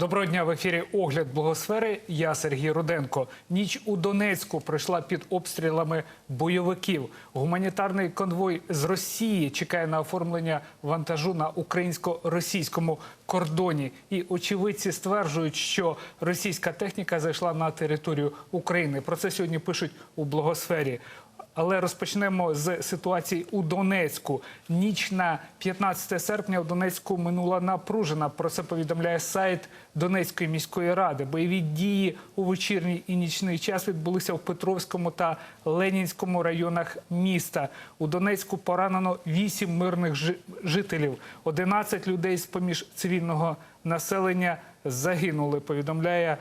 Доброго дня в ефірі Огляд Благосфери. Я Сергій Руденко. Ніч у Донецьку пройшла під обстрілами бойовиків. Гуманітарний конвой з Росії чекає на оформлення вантажу на українсько-російському кордоні. І очевидці стверджують, що російська техніка зайшла на територію України. Про це сьогодні пишуть у Благосфері. Але розпочнемо з ситуації у Донецьку. Ніч на 15 серпня у Донецьку минула напружена. Про це повідомляє сайт Донецької міської ради. Бойові дії у вечірній і нічний час відбулися в Петровському та Ленінському районах міста. У Донецьку поранено 8 мирних жителів. 11 людей з поміж цивільного населення загинули. Повідомляє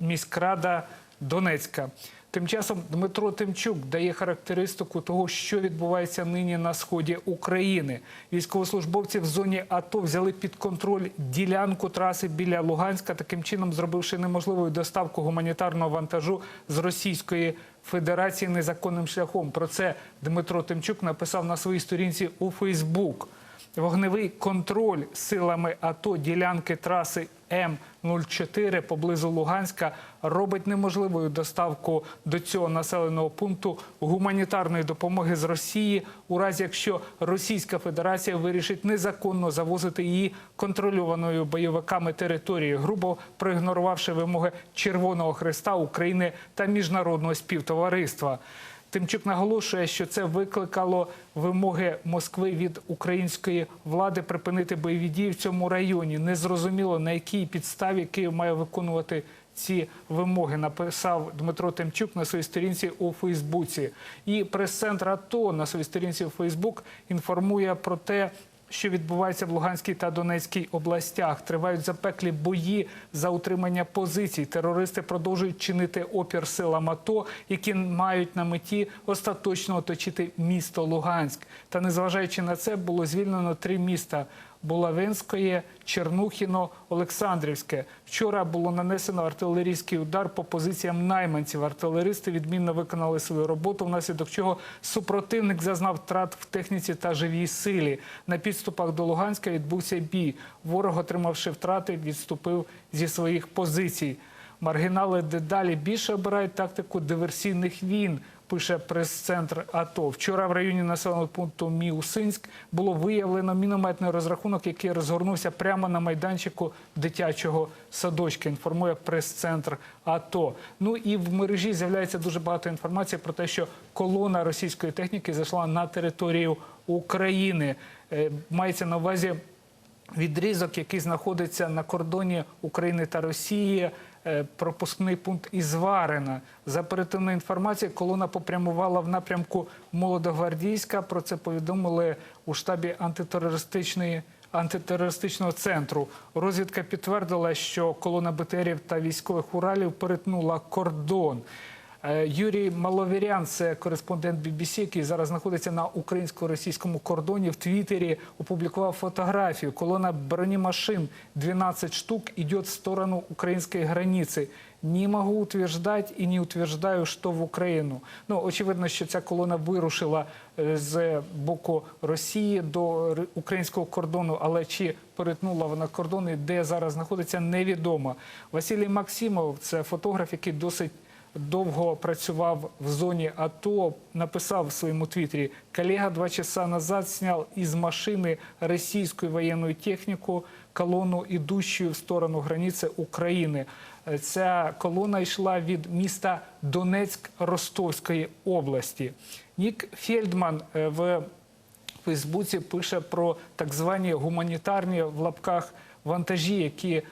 міськрада Донецька. Тим часом Дмитро Тимчук дає характеристику того, що відбувається нині на сході України. Військовослужбовці в зоні АТО взяли під контроль ділянку траси біля Луганська, таким чином зробивши неможливою доставку гуманітарного вантажу з Російської Федерації незаконним шляхом. Про це Дмитро Тимчук написав на своїй сторінці у Фейсбук. Вогневий контроль силами АТО ділянки траси М04 поблизу Луганська робить неможливою доставку до цього населеного пункту гуманітарної допомоги з Росії, у разі якщо Російська Федерація вирішить незаконно завозити її контрольованою бойовиками території, грубо проігнорувавши вимоги Червоного Христа України та міжнародного співтовариства. Тимчук наголошує, що це викликало вимоги Москви від української влади припинити бойові дії в цьому районі. Незрозуміло на якій підставі Київ має виконувати ці вимоги. Написав Дмитро Тимчук на своїй сторінці у Фейсбуці. І прес-центр АТО на своїй сторінці у Фейсбук інформує про те. Що відбувається в Луганській та Донецькій областях? Тривають запеклі бої за утримання позицій. Терористи продовжують чинити опір силам АТО, які мають на меті остаточно оточити місто Луганськ. Та незважаючи на це, було звільнено три міста: Булавинської, Чернухіно, Олександрівське. Вчора було нанесено артилерійський удар по позиціям найманців. Артилеристи відмінно виконали свою роботу, внаслідок чого супротивник зазнав втрат в техніці та живій силі. На підступах до Луганська відбувся бій. Ворог, отримавши втрати, відступив зі своїх позицій. Маргінали дедалі більше обирають тактику диверсійних війн. Пише прес-центр АТО. Вчора в районі населеного пункту Міусинськ було виявлено мінометний розрахунок, який розгорнувся прямо на майданчику дитячого садочка. Інформує прес-центр АТО. Ну і в мережі з'являється дуже багато інформації про те, що колона російської техніки зайшла на територію України. Е, Мається на увазі відрізок, який знаходиться на кордоні України та Росії. Е, Пропускний пункт Ізварина. За перетинною інформацією, колона попрямувала в напрямку Молодогвардійська. Про це повідомили у штабі антитерористичної антитерористичного центру. Розвідка підтвердила, що колона БТРів та військових Уралів перетнула кордон. Е, Юрій Маловірян, це кореспондент BBC, який зараз знаходиться на українсько-російському кордоні. В Твіттері опублікував фотографію. Колона бронемашин 12 штук йде в сторону української границі. Не можу утверждати і не утверждаю, що в Україну. Ну очевидно, що ця колона вирушила е, з боку Росії до українського кордону, але чи перетнула вона кордон і де зараз знаходиться, невідомо. Василій Максимов, це фотограф, який досить довго працював в зоні АТО, написав в своєму твіттері, коллега два часа назад снял из машины российскую военную технику, колонну, идущую в сторону границі України. Е, Ця колона йшла від міста Донецьк Ростовської області. Нік Фельдман е, в Фейсбуці пише про так звані гуманітарні в лапках вантажі, які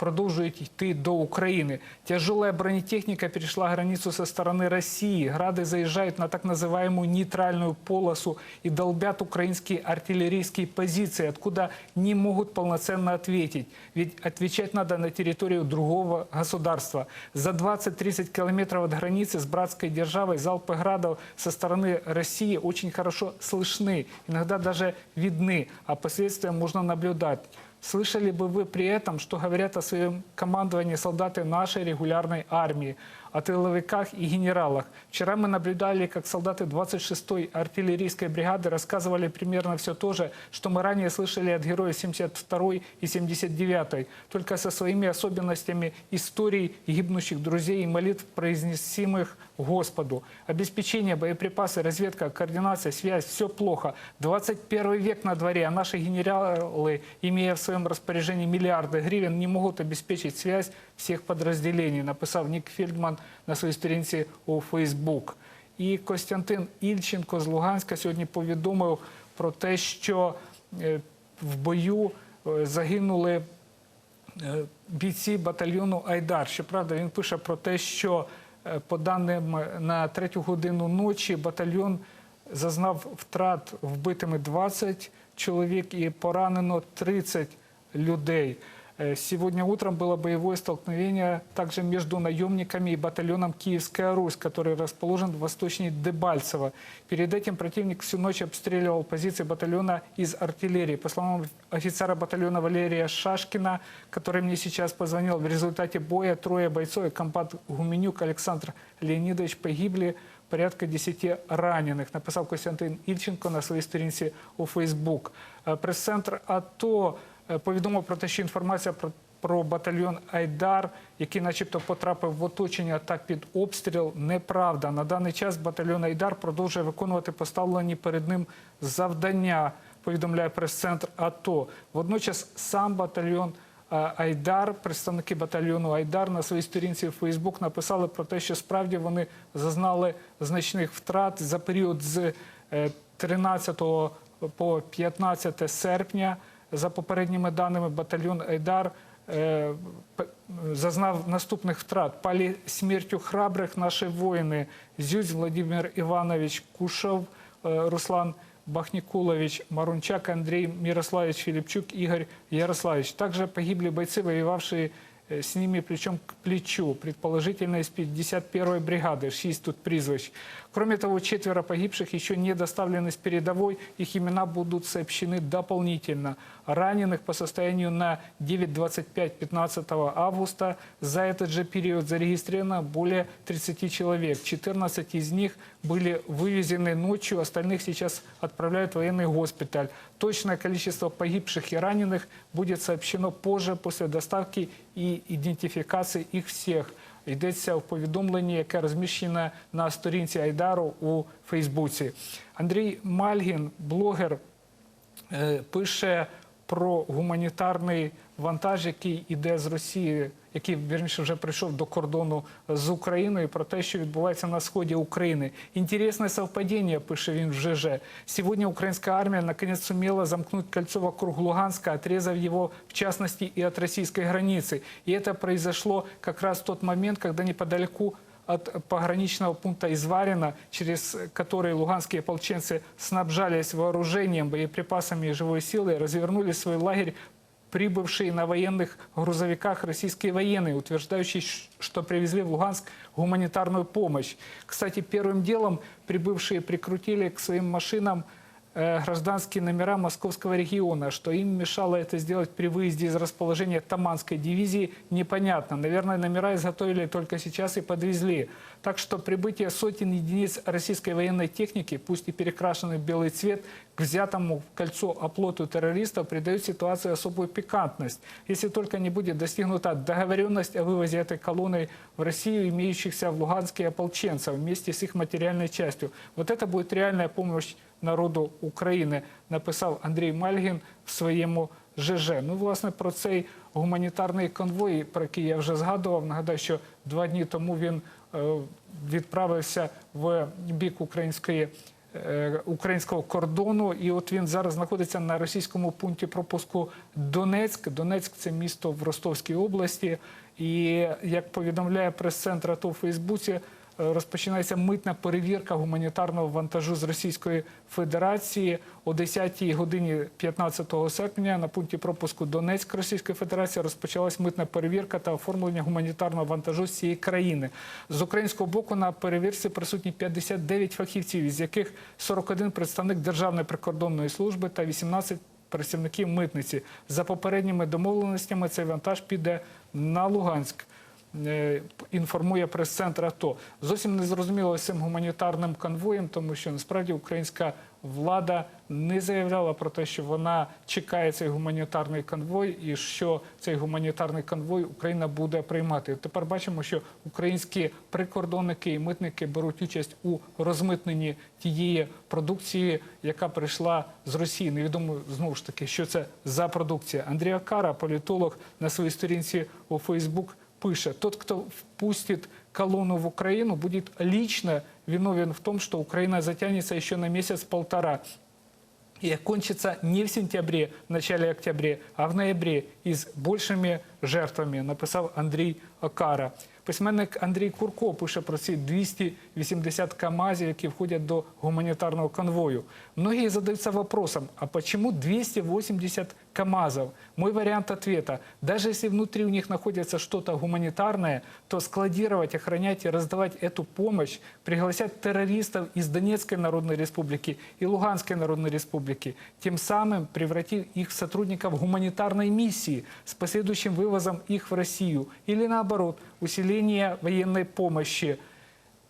продовжують йти до України. Тяжелая бронетехника перешла границу со стороны России. Грады заезжают на так называемую нейтральную полосу и долбят украинские артиллерийские позиции, откуда не могут полноценно ответить. Ведь отвечать надо на территорию другого государства. За 20-30 километров от границы с братской державой залпы градов со стороны России очень хорошо слышны, иногда даже видны, а последствия можно наблюдать. Слышали бы вы при этом, что говорят о своем командовании солдаты нашей регулярной армии? о тыловиках и генералах. Вчера мы наблюдали, как солдаты 26-й артиллерийской бригады рассказывали примерно все то же, что мы ранее слышали от героев 72-й и 79-й, только со своими особенностями историй гибнущих друзей и молитв, произнесимых Господу. Обеспечение, боеприпасы, разведка, координация, связь – все плохо. 21 век на дворе, а наши генералы, имея в своем распоряжении миллиарды гривен, не могут обеспечить связь всіх подразделений, написав Нік Фельдман на своїй сторінці у Фейсбук. І Костянтин Ільченко з Луганська сьогодні повідомив про те, що е, в бою е, загинули е, бійці батальйону Айдар. Щоправда, він пише про те, що по даним на третю годину ночі батальйон зазнав втрат вбитими 20 чоловік і поранено 30 людей. Э, Сегодня утром было боевое столкновение также между наемниками и батальоном «Киевская Русь», который расположен восточнее Дебальцево. Перед этим противник всю ночь обстреливал позиции батальона из артиллерии. По словам офицера батальона Валерия Шашкина, который мне сейчас позвонил, в результате боя трое бойцов и комбат Гуменюк Александр Леонидович погибли, порядка 10 ранених, написав Костянтин Ільченко на своїй сторінці у Фейсбук. Е, Прес-центр АТО е, повідомив про те, що інформація про, про батальйон Айдар, який начебто потрапив в оточення та під обстріл, неправда. На даний час батальйон Айдар продовжує виконувати поставлені перед ним завдання, повідомляє прес-центр АТО. Водночас сам батальйон е, Айдар, представники батальйону Айдар на своїй сторінці в Фейсбук написали про те, що справді вони зазнали значних втрат за період з е, 13 по 15 серпня. За попередніми даними, батальйон Айдар е, зазнав наступних втрат. Палі смертю храбрих наші воїни. Зюзь Владимир Іванович Кушов, е, Руслан Бахникулович, Марунчак Андрей Мирославович Филипчук, Игорь Ярославович. Также погибли бойцы, воевавшие э, с ними плечом к плечу, предположительно из 51-й бригады, шесть тут призвищ. Кроме того, четверо погибших еще не доставлены с передовой, их имена будут сообщены дополнительно. Раненых по состоянию на 9.25-15 августа за этот же период зарегистрировано более 30 человек. 14 из них были вывезены ночью, остальных сейчас отправляют в военный госпиталь. Точное количество погибших и раненых будет сообщено позже после доставки и ідентифікації їх всіх. Йдеться в повідомленні, яке розміщене на сторінці Айдару у Фейсбуці. Андрій Мальгін, блогер, е, пише про гуманітарний вантаж, який іде з Росії, який вірніше вже прийшов до кордону з Україною, про те, що відбувається на сході України. Інтересне совпадение, пише він в ЖЖ. Сегодня украинская армия наконец сумела замкнуть кольцо вокруг Луганска, отрезав его, в частности, и от российской границы. И это произошло как раз в тот момент, когда неподалеку от пограничного пункта Изварина, через который луганские ополченцы снабжались вооружением, боеприпасами и живой силой, развернули свой лагерь прибывшие на военных грузовиках российские военные, утверждающие, ш- что привезли в Луганск гуманитарную помощь. Кстати, первым делом прибывшие прикрутили к своим машинам э, гражданские номера московского региона. Что им мешало это сделать при выезде из расположения Таманской дивизии, непонятно. Наверное, номера изготовили только сейчас и подвезли. Так что прибытие сотен единиц российской военной техники, пусть и перекрашенной в белый цвет, к взятому в кольцо оплоту террористов придает ситуации особую пикантность. Если только не будет достигнута договоренность о вывозе этой колонны в Россию, имеющихся в Луганске ополченцев, вместе с их материальной частью. Вот это будет реальная помощь народу України, написав Андрій Мальгін в своєму ЖЖ. Ну, власне, про цей гуманітарний конвой, про який я вже згадував. Нагадаю, що два дні тому він е, відправився в бік української. е, Українського кордону, і от він зараз знаходиться на російському пункті пропуску Донецьк. Донецьк це місто в Ростовській області. І як повідомляє прес-центр АТО у Фейсбуці, розпочинається митна перевірка гуманітарного вантажу з Російської Федерації о 10 годині 15 серпня на пункті пропуску Донецьк Російської Федерації розпочалась митна перевірка та оформлення гуманітарного вантажу з цієї країни. З українського боку на перевірці присутні 59 фахівців, із яких 41 представник Державної прикордонної служби та 18 працівників митниці. За попередніми домовленостями цей вантаж піде на Луганськ. Е, інформує прес-центр АТО. Зовсім не зрозуміло цим гуманітарним конвоєм, тому що насправді українська влада не заявляла про те, що вона чекає цей гуманітарний конвой, і що цей гуманітарний конвой Україна буде приймати. Тепер бачимо, що українські прикордонники і митники беруть участь у розмитненні тієї продукції, яка прийшла з Росії. Невідомо знову ж таки, що це за продукція. Андрій Кара, політолог, на своїй сторінці у Фейсбук пише: тот, кто впустит колонну в Украину, будет лично виновен в том, что Украина затянется еще на месяц-полтора и окончится не в сентябре, в начале октября, а в ноябре и с большими жертвами, написав Андрій Окара. Письменник Андрій Курко пише про ці 280 КАМАЗів, які входять до гуманитарного конвою. Многие задаются вопросом, а почему 280 КАМАЗов? Мой вариант ответа. Даже если внутри у них находится что-то гуманитарное, то складировать, охранять и раздавать эту помощь пригласят террористов из Донецкой Народной Республики и Луганской Народной Республики, тем самым превратив их в сотрудников гуманитарной миссии с последующим вывозом их в Россию. Или наоборот, усиление военной помощи,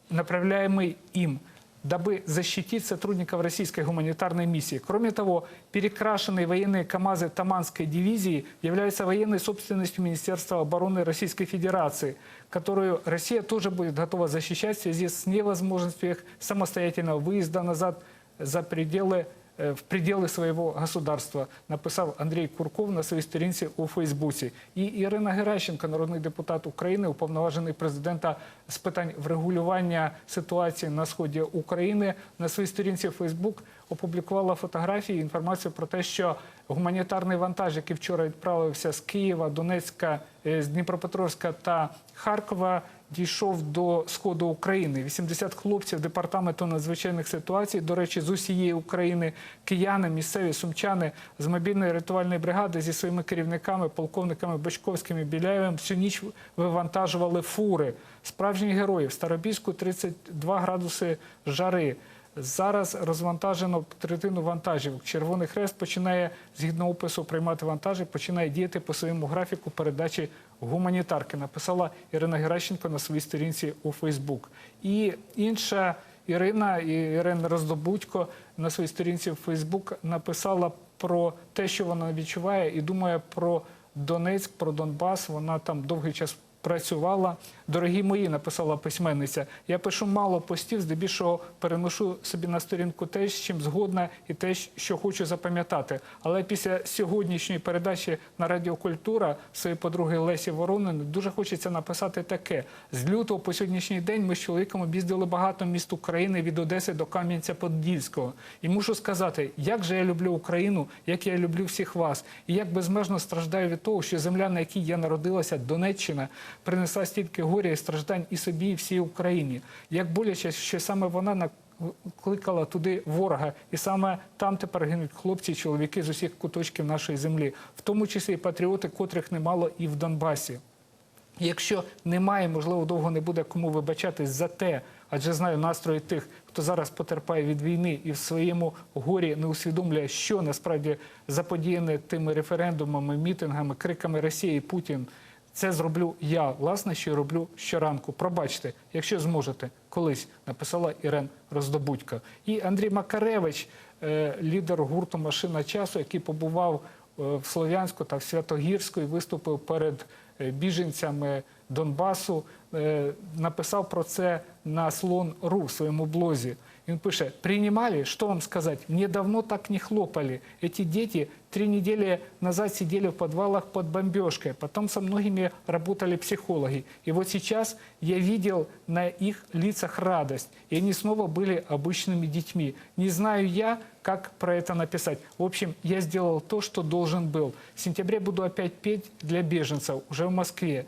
направляемой им дабы защитить сотрудников российской гуманитарной миссии. Кроме того, перекрашенные военные КАМАЗы Таманской дивизии являются военной собственностью Министерства обороны Российской Федерации, которую Россия тоже будет готова защищать в связи с невозможностью их самостоятельного выезда назад за пределы е, в пределы своего государства, написав Андрій Курков на своїй сторінці у Фейсбуці. І Ірина Геращенко, народний депутат України, уповноважений президента з питань врегулювання ситуації на сході України, на своїй сторінці Фейсбук опублікувала фотографії, інформацію про те, що гуманітарний вантаж, який вчора відправився з Києва, Донецька, е, з Дніпропетровська та Харкова, дійшов до сходу України. 80 хлопців департаменту надзвичайних ситуацій, до речі, з усієї України, кияни, місцеві сумчани з мобільної рятувальної бригади зі своїми керівниками, полковниками Бочковським і Біляєвим всю ніч вивантажували фури. Справжні герої в Старобільську 32 градуси жари. Зараз розвантажено третину вантажів. Червоний Хрест починає згідно опису приймати вантажі, починає діяти по своєму графіку передачі гуманітарки. Написала Ірина Геращенко на своїй сторінці у Фейсбук. І інша Ірина Ірина Роздобудько на своїй сторінці в Фейсбук написала про те, що вона відчуває, і думає про Донецьк, про Донбас. Вона там довгий час працювала. Дорогі мої, написала письменниця. Я пишу мало постів, здебільшого переношу собі на сторінку те, з чим згодна, і те, що хочу запам'ятати. Але після сьогоднішньої передачі на Радіо Культура своєї подруги Лесі Воронини дуже хочеться написати таке: з лютого по сьогоднішній день ми з чоловіком об'їздили багато міст України від Одеси до Кам'янця-Подільського. І мушу сказати, як же я люблю Україну, як я люблю всіх вас, і як безмежно страждаю від того, що земля, на якій я народилася, Донеччина, принесла стільки горя і страждань і собі, і всій Україні. Як боляче, що саме вона накликала туди ворога, і саме там тепер гинуть хлопці чоловіки з усіх куточків нашої землі, в тому числі і патріоти, котрих немало і в Донбасі. Якщо немає, можливо, довго не буде кому вибачатись за те, адже знаю настрої тих, хто зараз потерпає від війни і в своєму горі не усвідомлює, що насправді заподіяне тими референдумами, мітингами, криками Росії Путін. Це зроблю я, власне, що й роблю щоранку. Пробачте, якщо зможете, колись написала Ірен Роздобудько. І Андрій Макаревич, е, лідер гурту Машина часу, який побував е, в Слов'янську та в Святогірську і виступив перед е, біженцями Донбасу, написав про це на слон.ру в своєму блозі. Він пише: принимали, что вам сказать, мне давно так не хлопали. Эти дети три недели назад сидели в подвалах под бомбежкой, потом со многими работали психологи. И вот сейчас я видел на их лицах радость, и они снова были обычными детьми. Не знаю я, как про это написать. В общем, я сделал то, что должен был. В сентябре буду опять петь для беженцев, уже в Москве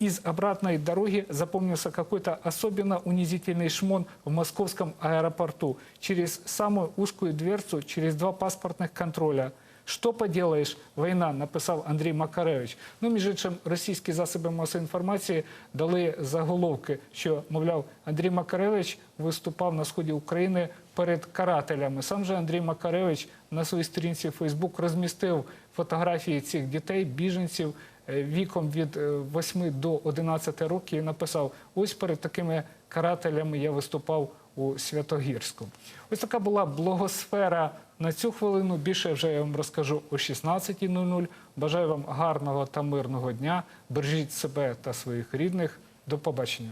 из обратной дороги запомнился какой-то особенно унизительный шмон в московском аэропорту. Через самую узкую дверцу, через два паспортных контроля. Що поділаєш, війна, написав Андрій Макаревич. Ну, між іншим, російські засоби масової інформації дали заголовки, що, мовляв, Андрій Макаревич виступав на сході України перед карателями. Сам же Андрій Макаревич на своїй сторінці в Фейсбук розмістив фотографії цих дітей, біженців, е, віком від е, 8 до 11 років і написав: ось перед такими карателями я виступав у Святогірську. Ось така була блогосфера на цю хвилину. Більше вже я вам розкажу о 16.00. Бажаю вам гарного та мирного дня. Бережіть себе та своїх рідних. До побачення.